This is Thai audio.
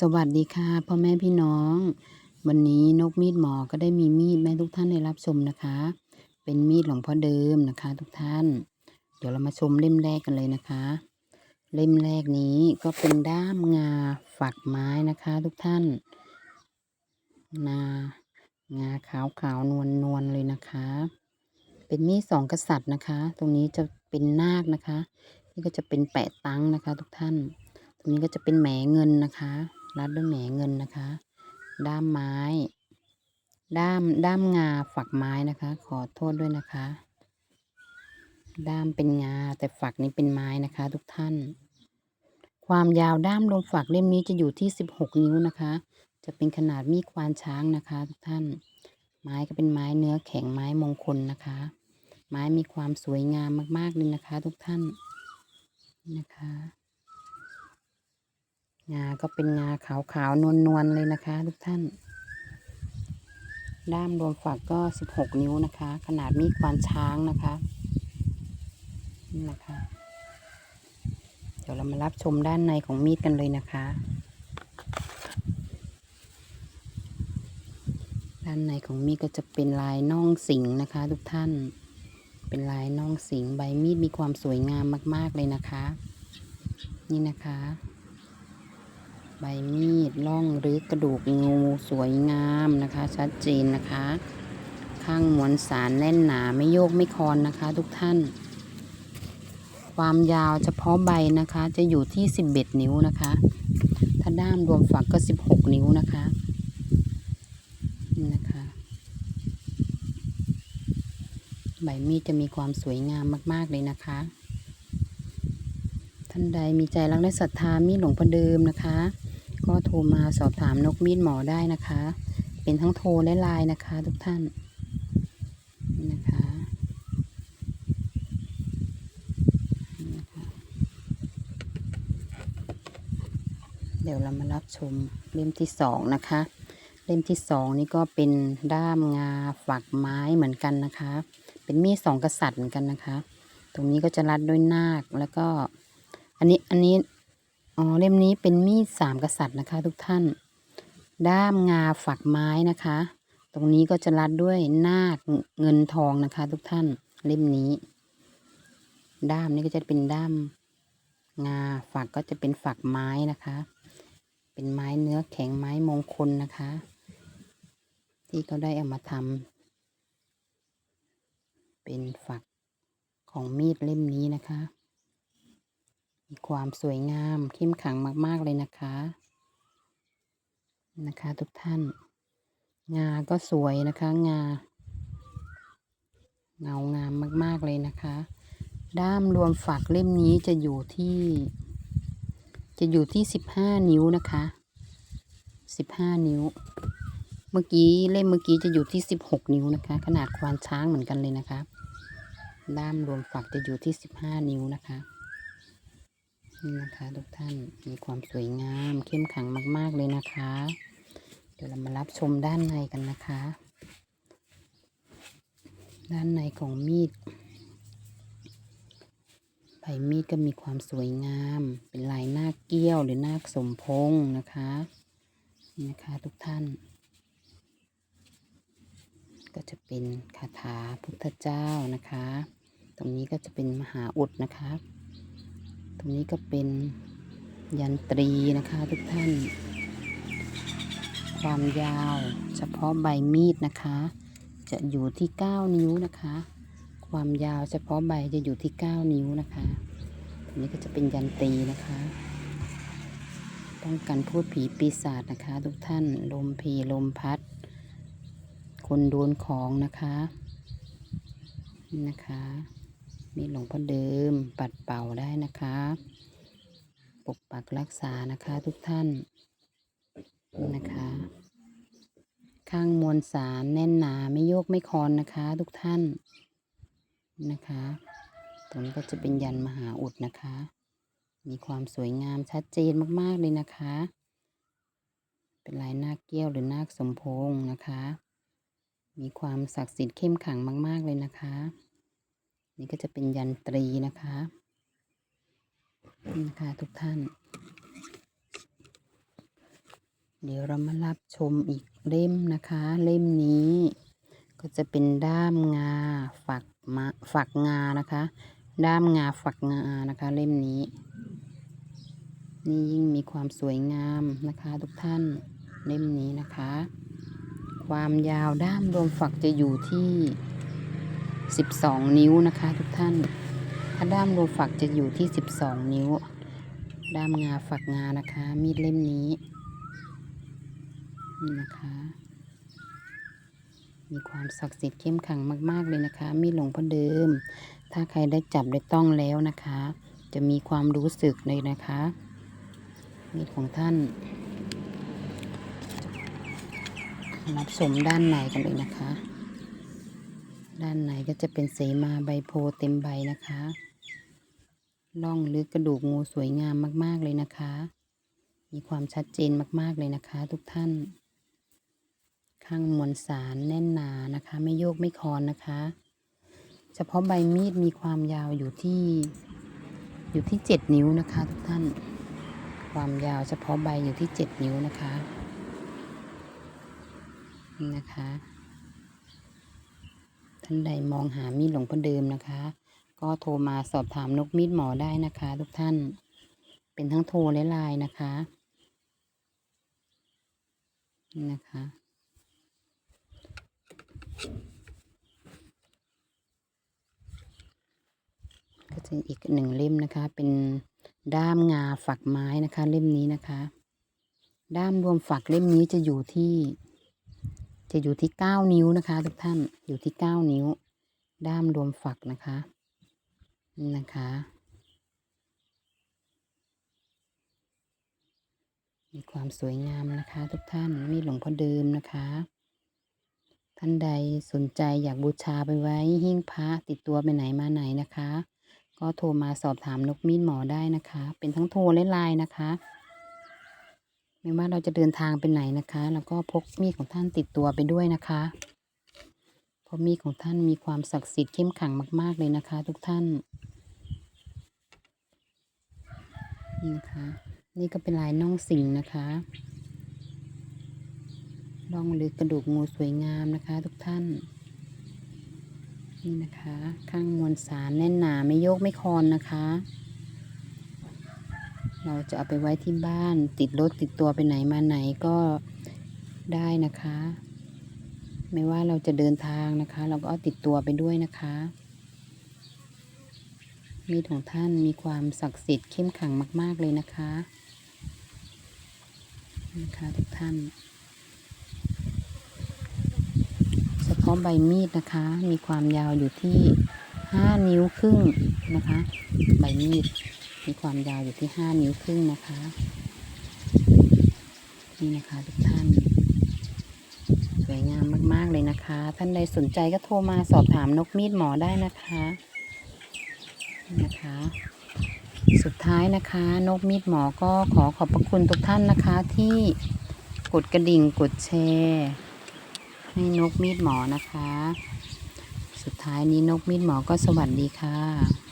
สวัสดีค่ะพ่อแม่พี่น้อง วันนี้นกมีดหมอก็ได้มีมีดแม่ทุกท่านได้รับชมนะคะ เป็นมีดหลวงพ่อเดิมนะคะ ทุกท่าน เดี๋ยวเรามาชมเล่มแรกกันเลยนะคะ เล่มแรกนี้ก็เป็นด้ามงาฝักไม้นะคะ ทุกท่านงางาขาวขาวนวลนวลเลยนะคะ เป็นมีดสองกษัตริย์นะคะ ตรงนี้จะเป็นนาคนะคะ นี่ก็จะเป็นแปะตังนะคะ ทุกท่าน ตรงนี้ก็จะเป็นแหมเงินนะคะ รัดด้วยแหมเงินนะคะ ด้ามไม้ ด้ามด้ามงาฝักไม้นะคะ ขอโทษด้วยนะคะ ด้ามเป็นงาแต่ฝักนี้เป็นไม้นะคะ ทุกท่าน ความยาวด้ามลมฝักเล่มนี้จะอยู่ที่สิบหกนิ้วนะคะ จะเป็นขนาดมีดควานช้างนะคะ ทุกท่าน ไม้ก็เป็นไม้เนื้อแข็งไม้มงคลนะคะ ไม้มีความสวยงามมากๆเลยนะคะ ทุกท่านนะคะ งาก็เป็นงาขาวขาวๆนวลนวลๆเลยนะคะทุกท่าน ด้ามรวมฝักก็สิบหกนิ้วนะคะ ขนาดมีดควานช้างนะคะนี่นะคะ เดี๋ยวเรามารับชมด้านในของมีดกันเลยนะคะ ด้านในของมีดก็จะเป็นลายน่องสิงนะคะ ทุกท่าน เป็นลายน่องสิงใบมีดมีความสวยงามมาก ๆเลยนะคะ นี่นะคะ ใบมีดล่องหรือกระดูกงูสวยงามนะคะ ชัดเจนนะคะ ข้างมวลสารแน่นหนาไม่โยกไม่คอนนะคะ ทุกท่าน ความยาวเฉพาะใบนะคะจะอยู่ที่ 11 นิ้วนะคะ ถ้าด้ามรวมฝักก็ 16 นิ้วนะคะนี่นะคะ ใบมีดจะมีความสวยงามมาก ๆ เลยนะคะท่านใดมีใจรักและศรัทธามีหลวงพ่อเดิมนะคะ ก็โทรมาสอบถามนกมีดหมอได้นะคะ เป็นทั้งโทรและไลน์นะคะ ทุกท่านนะคะนี่นะคะเดี๋ยวเรามารับชมเล่มที่สองนะคะ เล่มที่สองนี่ก็เป็นด้ามงาฝักไม้เหมือนกันนะคะ เป็นมีดสองกษัตริย์เหมือนกันนะคะ ตรงนี้ก็จะรัดด้วยนาคแล้วก็ อันนี้อันนี้ อ๋อเล่มนี้เป็นมีดสามกษัตริย์นะคะ ทุกท่าน ด้ามงาฝักไม้นะคะ ตรงนี้ก็จะรัดด้วยนาคเงินทองนะคะ ทุกท่านเล่มนี้ ด้ามนี้ก็จะเป็นด้ามงาฝักก็จะเป็นฝักไม้นะคะ เป็นไม้เนื้อแข็งไม้มงคลนะคะ ที่เขาได้เอามาทำเป็นฝักของมีดเล่มนี้นะคะ มีความสวยงามเข้มขังมาก ๆ เลยนะคะ นะคะทุกท่าน งาก็สวยนะคะ งาเงางามมาก ๆ เลยนะคะ ด้ามรวมฝักเล่มนี้จะอยู่ที่ จะอยู่ที่สิบห้านิ้วนะคะสิบห้านิ้ว เมื่อกี้เล่มเมื่อกี้จะอยู่ที่สิบหกนิ้วนะคะ ขนาดควานช้างเหมือนกันเลยนะคะ ด้ามรวมฝักจะอยู่ที่สิบห้านิ้วนะคะ นี่นะคะ ทุกท่านมีความสวยงามเข้มขังมาก ๆ เลยนะคะ เดี๋ยวเรามารับชมด้านในกันนะคะ ด้านในของมีดใบมีดก็มีความสวยงาม เป็นลายนาคเกี้ยวหรือนาคสมพงษ์นะคะนี่นะคะทุกท่าน ก็จะเป็นคาถาพุทธเจ้านะคะ ตรงนี้ก็จะเป็นมหาอุดนะคะ รงนี้ก็เป็นยันตรีนะคะทุกท่าน ความยาวเฉพาะใบมีดนะคะ จะอยู่ที่ 9 นิ้วนะคะ ความยาวเฉพาะใบจะอยู่ที่ 9 นิ้วนะคะอันนี้ก็จะเป็นยันตรีนะคะป้องกันพูดผีปีศาจนะคะ ทุกท่านลมพลลมพัด คนโดนของนะคะนะคะ มีหลวงพ่อเดิมปัดเป่าได้นะคะ ปกปักรักษานะคะทุกท่านนะคะ ข้างมวลสารแน่นหนาไม่โยกไม่คอนนะคะ ทุกท่านนะคะ ตรงนี้ก็จะเป็นยันมหาอุดนะคะ มีความสวยงามชัดเจนมากๆเลยนะคะ เป็นลายนาคเกี้ยวหรือนาคสมพงนะคะ มีความศักดิ์สิทธิ์เข้มขังมาก ๆเลยนะคะ นี่ก็จะเป็นยันตรีนะคะนี่นะคะทุกท่าน เดี๋ยวเรามารับชมอีกเล่มนะคะ เล่มนี้ ก็จะเป็นด้ามงาฝักมะฝักงานะคะ ด้ามงาฝักงานะคะ เล่มนี้ นี่ยิ่งมีความสวยงามนะคะทุกท่านเล่มนี้นะคะ ความยาวด้ามรวมฝักจะอยู่ที่ 12 นิ้วนะคะทุกท่าน ถ้าด้ามรวมฝักจะอยู่ที่ 12 นิ้ว ด้ามงาฝักงานะคะ มีดเล่มนี้นี่นะคะ มีความศักดิ์สิทธิ์เข้มขังมาก ๆ เลยนะคะ มีดหลวงพ่อเดิม ถ้าใครได้จับได้ต้องแล้วนะคะ จะมีความรู้สึกเลยนะคะ มีดของท่าน รับชมด้านในกันเลยนะคะ ด้านในก็จะเป็นเสมาใบโพเต็มใบนะคะล่องลึกกระดูกงูสวยงามมาก ๆ เลยนะคะ มีความชัดเจนมาก ๆ เลยนะคะ ทุกท่าน ข้างมวลสารแน่นหนานะคะ ไม่โยกไม่คอนนะคะ เฉพาะใบมีดมีความยาวอยู่ที่อยู่ที่เจ็ดนิ้วนะคะ ทุกท่าน ความยาวเฉพาะใบอยู่ที่เจ็ดนิ้วนะคะ นะคะ ท่านใดมองหามีดหลวงพ่อเดิมนะคะ ก็โทรมาสอบถามนกมีดหมอได้นะคะ ทุกท่าน เป็นทั้งโทรและไลน์นะคะนี่นะคะ ก็จะอีกหนึ่งเล่มนะคะ เป็นด้ามงาฝักไม้นะคะ เล่มนี้นะคะ ด้ามรวมฝักเล่มนี้จะอยู่ที่ จะอยู่ที่เก้านิ้วนะคะ ทุกท่านอยู่ที่เก้านิ้ว ด้ามรวมฝักนะคะนี่นะคะมีความสวยงามนะคะ ทุกท่านมีหลวงพ่อเดิมนะคะ ท่านใดสนใจอยากบูชาไปไว้หิ้งพระติดตัวไปไหนมาไหนนะคะ ก็โทรมาสอบถามนกมีดหมอได้นะคะ เป็นทั้งโทรและไลน์นะคะ ไม่ว่าเราจะเดินทางไปไหนนะคะ แล้วก็พกมีดของท่านติดตัวไปด้วยนะคะเพราะมีดของท่านมีความศักดิ์สิทธิ์เข้มขังมาก ๆ เลยนะคะ ทุกท่านนี่นะคะ นี่ก็เป็นลายน่องสิงนะคะล่องลึกกระดูกงูสวยงามนะคะ ทุกท่าน นี่นะคะ ข้างมวลสารแน่นหนาไม่โยกไม่คอนนะคะ เราจะเอาไปไว้ที่บ้าน ติดรถติดตัวไปไหนมาไหนก็ได้นะคะ ไม่ว่าเราจะเดินทางนะคะ เราก็เอาติดตัวไปด้วยนะคะ มีดของท่านมีความศักดิ์สิทธิ์เข้มขังมาก ๆเลยนะคะนะคะทุกท่านเฉพาะใบมีดนะคะ มีความยาวอยู่ที่ห้านิ้วครึ่งนะคะ ใบมีด มีความยาวอยู่ที่ห้านิ้วครึ่งนะคะ นี่นะคะทุกท่าน สวยงามมากๆเลยนะคะ ท่านใดสนใจก็โทรมาสอบถามนกมีดหมอได้นะคะนี่นะคะ สุดท้ายนะคะ นกมีดหมอก็ขอขอบพระคุณทุกท่านนะคะที่กดกระดิ่งกดแชร์ให้นกมีดหมอนะคะ สุดท้ายนี้นกมีดหมอก็สวัสดีค่ะ